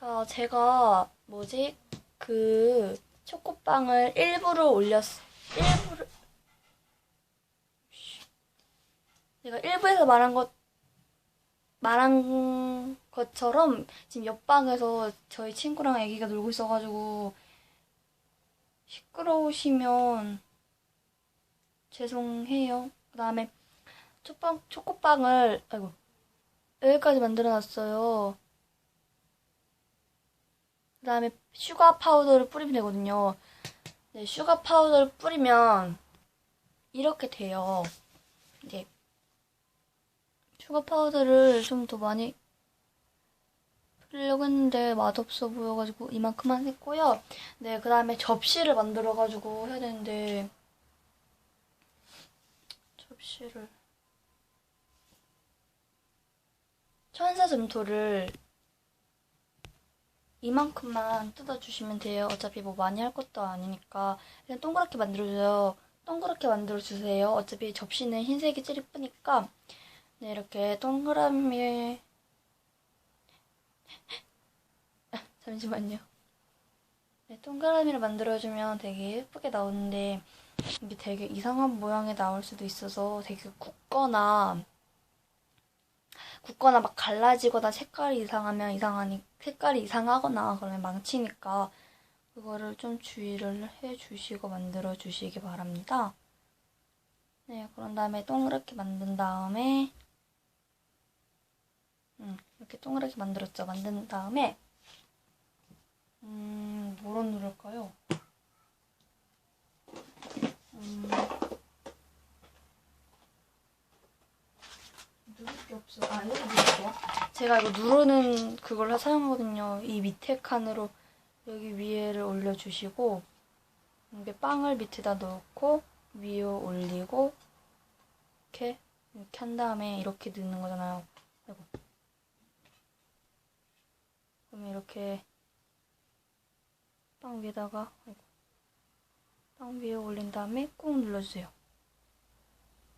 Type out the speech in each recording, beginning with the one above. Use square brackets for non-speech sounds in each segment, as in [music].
자, 제가 뭐지? 그 초코빵을 일부러 올렸 일부러 내가 일부에서 말한 것 말한 것처럼 지금 옆방에서 저희 친구랑 아기가 놀고 있어가지고 시끄러우시면 죄송해요. 그 다음에 초빵 초코빵을 아이고 여기까지 만들어놨어요. 그 다음에 슈가 파우더를 뿌리면 되거든요. 네, 슈가 파우더를 뿌리면 이렇게 돼요. 네. 슈가 파우더를 좀 더 많이 뿌리려고 했는데 맛없어 보여가지고 이만큼만 했고요. 네, 그 다음에 접시를 만들어가지고 해야 되는데 접시를 천사 점토를 이만큼만 뜯어주시면 돼요. 어차피 뭐 많이 할 것도 아니니까 그냥 동그랗게 만들어줘요. 동그랗게 만들어주세요. 어차피 접시는 흰색이 제일 예쁘니까 네 이렇게 동그라미 [laughs] 잠시만요. 네, 동그라미를 만들어주면 되게 예쁘게 나오는데 이게 되게 이상한 모양이 나올 수도 있어서 되게 굳거나 굳거나 막 갈라지거나 색깔이 이상하면 이상하니 색깔이 이상하거나 그러면 망치니까 그거를 좀 주의를 해주시고 만들어 주시기 바랍니다. 네, 그런 다음에 동그랗게 만든 다음에 음, 이렇게 동그랗게 만들었죠. 만든 다음에 음, 뭐로 누를까요? 음, 없어. 아, 여기 누를게요. 제가 이거 누르는 그걸 사용하거든요. 이 밑에 칸으로 여기 위에를 올려주시고 이게 빵을 밑에다 넣고 위에 올리고 이렇게 이렇게 한 다음에 이렇게 넣는 거잖아요. 아이고. 그러면 이렇게 빵 위에다가 아이고. 빵 위에 올린 다음에 꾹 눌러주세요.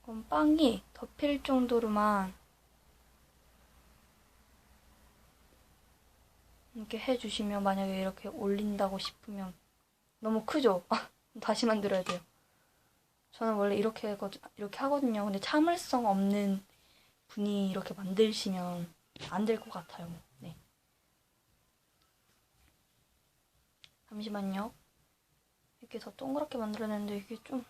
그럼 빵이 덮일 정도로만 이렇게 해주시면 만약에 이렇게 올린다고 싶으면 너무 크죠? [laughs] 다시 만들어야 돼요. 저는 원래 이렇게 이렇게 하거든요. 근데 참을성 없는 분이 이렇게 만드시면 안 될 것 같아요. 네. 잠시만요. 이렇게 더 동그랗게 만들어냈는데 이게 좀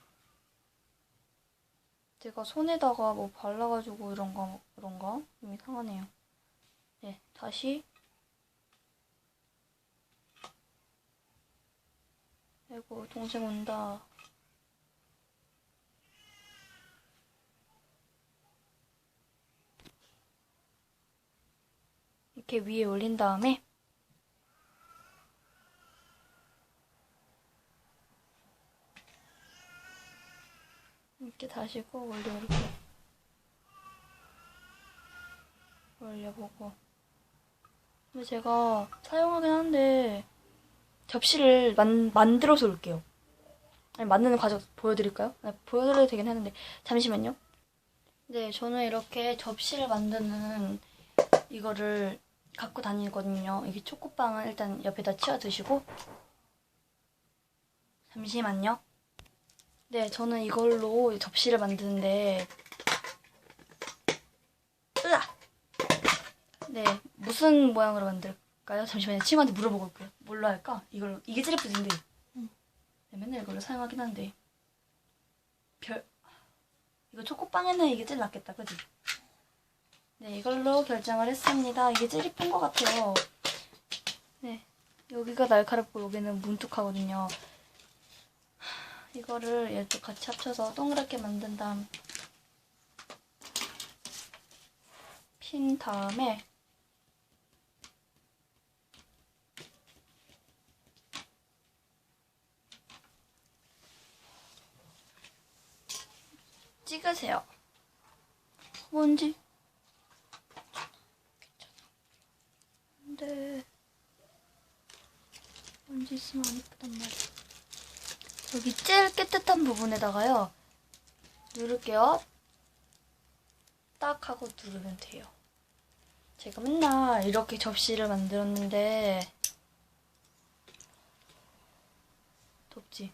제가 손에다가 뭐 발라가지고 이런가 그런가 좀 이상하네요. 네, 다시 아이고 동생 온다. 이렇게 위에 올린 다음에 이렇게 다시 꼭 올려 이렇게 올려보고 근데 제가 사용하긴 하는데 접시를 만, 만들어서 올게요. 아니 만드는 과정 보여드릴까요? 네, 보여드려도 되긴 하는데 잠시만요. 네 저는 이렇게 접시를 만드는 이거를 갖고 다니거든요. 이게 초코빵을 일단 옆에다 치워 드시고. 잠시만요. 네, 저는 이걸로 접시를 만드는데, 으아! 네, 무슨 모양으로 만들 까요? 잠시만요. 친구한테 물어보고 올게요. 뭘로 할까? 이걸로, 이게 제일 예쁘진데. 네, 맨날 이걸로 사용하긴 한데. 별, 이거 초코빵에는 이게 제일 낫겠다, 그지? 네, 이걸로 결정을 했습니다. 이게 제일 예쁜 것 같아요. 네, 여기가 날카롭고 여기는 뭉툭하거든요. 이거를 얘도 같이 합쳐서 동그랗게 만든 다음 핀 다음에 찍으세요. 뭔지? 근데 뭔지 있으면 안 예쁘단 말이야. 여기 제일 깨끗한 부분에다가요. 누를게요. 딱 하고 누르면 돼요. 제가 맨날 이렇게 접시를 만들었는데 덥지?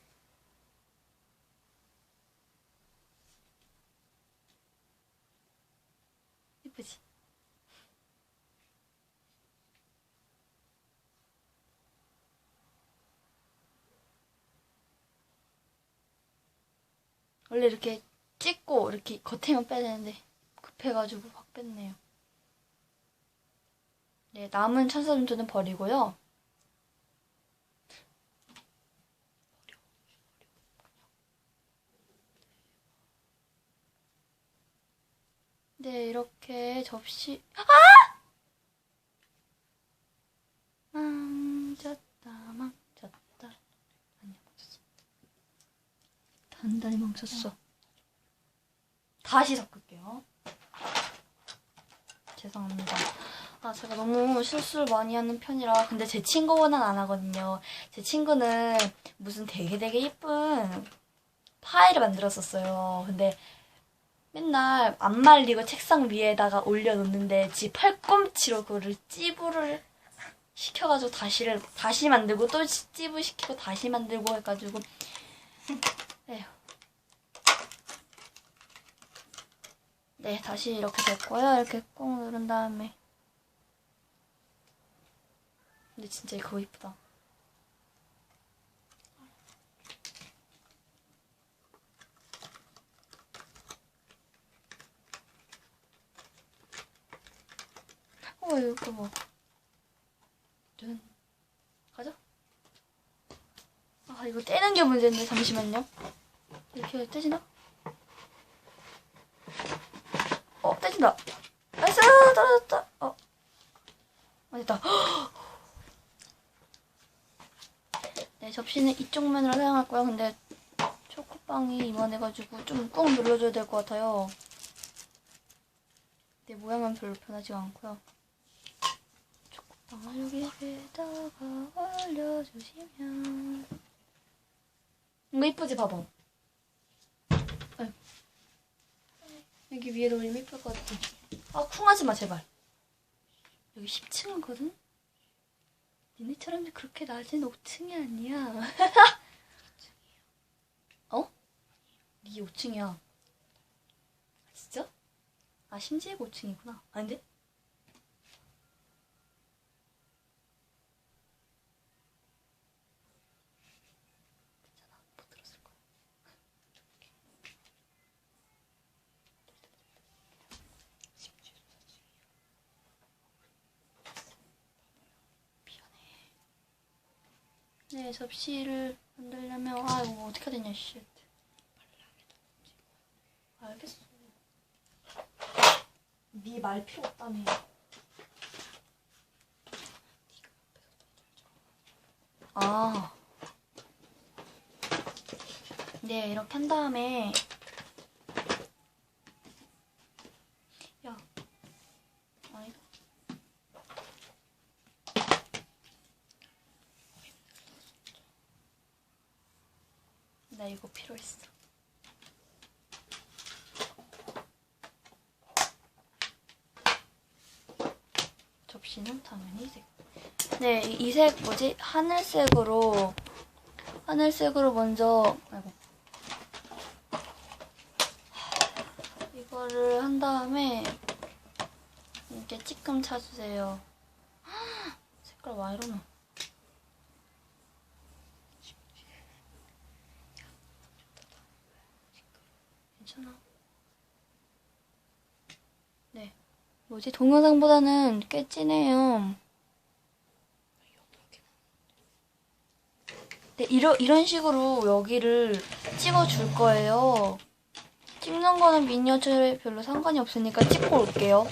예쁘지? 원래 이렇게 찍고 이렇게 겉에만 빼야 되는데 급해가지고 확 뺐네요. 네, 남은 천사점토는 버리고요. 네, 이렇게 접시. 아! 망쳤다, 망쳤다. 아니야, 망쳤어. 망쳤어. 다시 섞을게요. 죄송합니다. 아, 제가 너무 실수를 많이 하는 편이라. 근데 제 친구보다는 안 하거든요. 제 친구는 무슨 되게 되게 예쁜 파이를 만들었었어요. 근데 맨날 안 말리고 책상 위에다가 올려놓는데 지 팔꿈치로 그거를 찌부를 시켜가지고 다시를 다시 만들고 또 찌부 시키고 다시 만들고 해가지고 [laughs] 에휴. 네 다시 이렇게 됐고요. 이렇게 꾹 누른 다음에. 근데 진짜 이거 이쁘다. 어 이거 뭐 짠. 가자. 아 이거 떼는 게 문제인데 잠시만요. 이렇게 떼지나? 어 떼진다. 나이스 떨어졌다. 어. 아, 됐다. [gasps] 네 접시는 이쪽 면으로 사용할 거야 근데 초코빵이 이만해가지고 좀 꾹 눌러줘야 될 것 같아요. 내 모양은 별로 변하지가 않고요. 초코빵을 여기에다가 올려주시면. 이거 이쁘지 봐봐 아이고. 여기 위에 올리면 이쁠 것 같아 아 쿵하지 마 제발 여기 10층이거든? 니네처럼 그렇게 낮은 5층이 아니야 [laughs] 어? 니 5층이야 진짜? 아 심지가 5층이구나 아닌데? 괜찮아 못 들었을 거야 네, 접시를 만들려면 아 이거 어떻게 되냐 씨. 알겠어. 네 말 필요 없다며. 아. 네, 이렇게 한 다음에 야. 아니다. 나 이거 필요했어. 접시는 당연히 이색. 네, 이 색 뭐지? 하늘색으로 하늘색으로 먼저 아이고. 이거를 한 다음에 이렇게 찌끔 차주세요. 색깔 와 이러나? 괜찮아. 네. 뭐지? 동영상보다는 꽤 진해요. 네, 이런, 이런 식으로 여기를 찍어줄 거예요. 찍는 거는 미니어처에 별로 상관이 없으니까 찍고 올게요.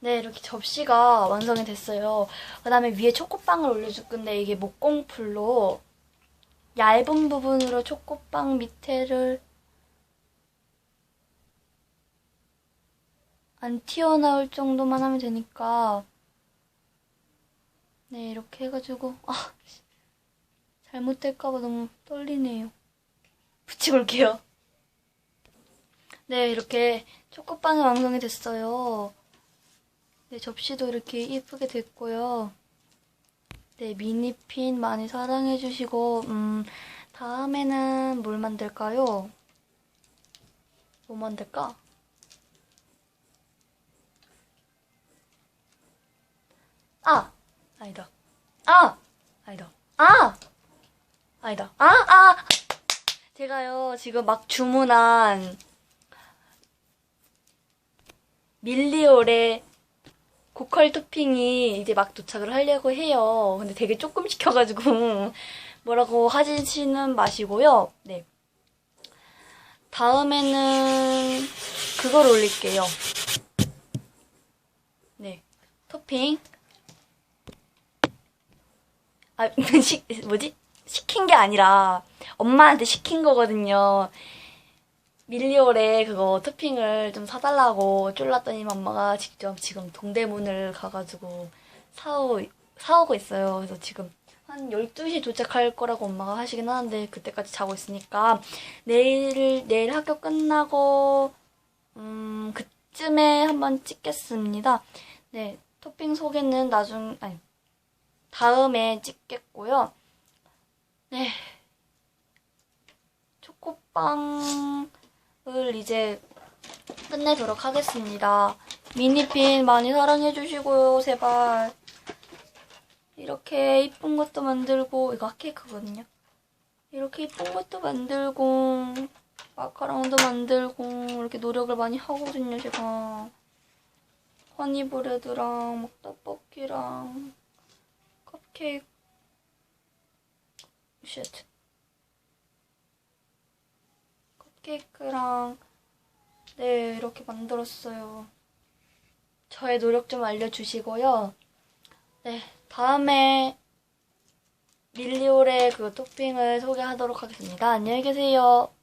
네, 이렇게 접시가 완성이 됐어요. 그 다음에 위에 초코빵을 올려줄 건데 이게 목공풀로 얇은 부분으로 초코빵 밑에를 안 튀어나올 정도만 하면 되니까 네 이렇게 해가지고 아 잘못될까봐 너무 떨리네요 붙이고 올게요 네 이렇게 초코빵이 완성이 됐어요 네, 접시도 이렇게 예쁘게 됐고요. 네, 미니핀 많이 사랑해주시고, 음, 다음에는 뭘 만들까요? 뭐 만들까? 아! 아니다. 아! 아니다. 아! 아니다. 아! 아! 제가요, 지금 막 주문한 밀리올의 고퀄 토핑이 이제 막 도착을 하려고 해요. 근데 되게 조금 시켜가지고 [laughs] 뭐라고 하시는 마시고요. 네. 다음에는 그걸 올릴게요. 네. 토핑. 아, [laughs] 시, 뭐지? 시킨 게 아니라 엄마한테 시킨 거거든요. 밀리올에 그거 토핑을 좀 사달라고 쫄랐더니 엄마가 직접 지금 동대문을 가가지고 사오, 사오고 있어요. 그래서 지금 한 12시 도착할 거라고 엄마가 하시긴 하는데 그때까지 자고 있으니까 내일, 내일 학교 끝나고, 음, 그쯤에 한번 찍겠습니다. 네, 토핑 소개는 나중, 아니, 다음에 찍겠고요. 네. 초코빵을 이제 끝내도록 하겠습니다. 미니핀 많이 사랑해주시고요, 제발. 이렇게 이쁜 것도 만들고, 이거 케이크거든요. 이렇게 이쁜 것도 만들고, 마카롱도 만들고, 이렇게 노력을 많이 하거든요, 제가. 허니브레드랑, 막 떡볶이랑, 컵케이크, 쉣. 컵케이크랑, 네, 이렇게 만들었어요. 저의 노력 좀 알려주시고요. 네, 다음에 밀리올의 그 토핑을 소개하도록 하겠습니다. 안녕히 계세요.